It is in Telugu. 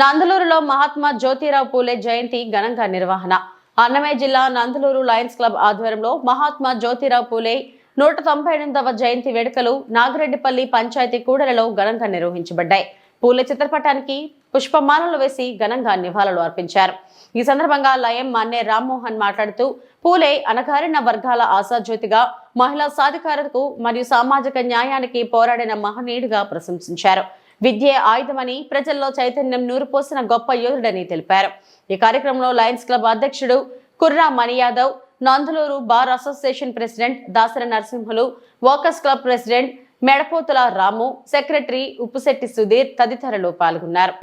నందలూరులో మహాత్మా జ్యోతిరావు పూలే జయంతి ఘనంగా నిర్వహణ. అన్నమయ్య జిల్లా నందలూరు లయన్స్ క్లబ్ ఆధ్వర్యంలో మహాత్మా జ్యోతిరావు పూలే నూట తొంభై ఎనిమిదవ జయంతి వేడుకలు నాగిరెడ్డిపల్లి పంచాయతీ కూడలలో ఘనంగా నిర్వహించబడ్డాయి. పూలే చిత్రపటానికి పుష్పమాలలు వేసి ఘనంగా నివాళులు అర్పించారు. ఈ సందర్భంగా లయం మాన్నే రామ్మోహన్ మాట్లాడుతూ పూలే అనగారిన వర్గాల ఆశాజ్యోతిగా మహిళా సాధికారతకు మరియు సామాజిక న్యాయానికి పోరాడిన మహనీయుడిగా ప్రశంసించారు. విద్యే ఆయుధమని ప్రజల్లో చైతన్యం నూరుపోసిన గొప్ప యోధుడని తెలిపారు. ఈ కార్యక్రమంలో లయన్స్ క్లబ్ అధ్యక్షుడు Kurra Mani Yadav Nandaluru bar association president Dasari Narasimhulu ఓకస్ club president Medapothula Ramu secretary Uppusetti Sudheer తదితరులు పాల్గొన్నారు.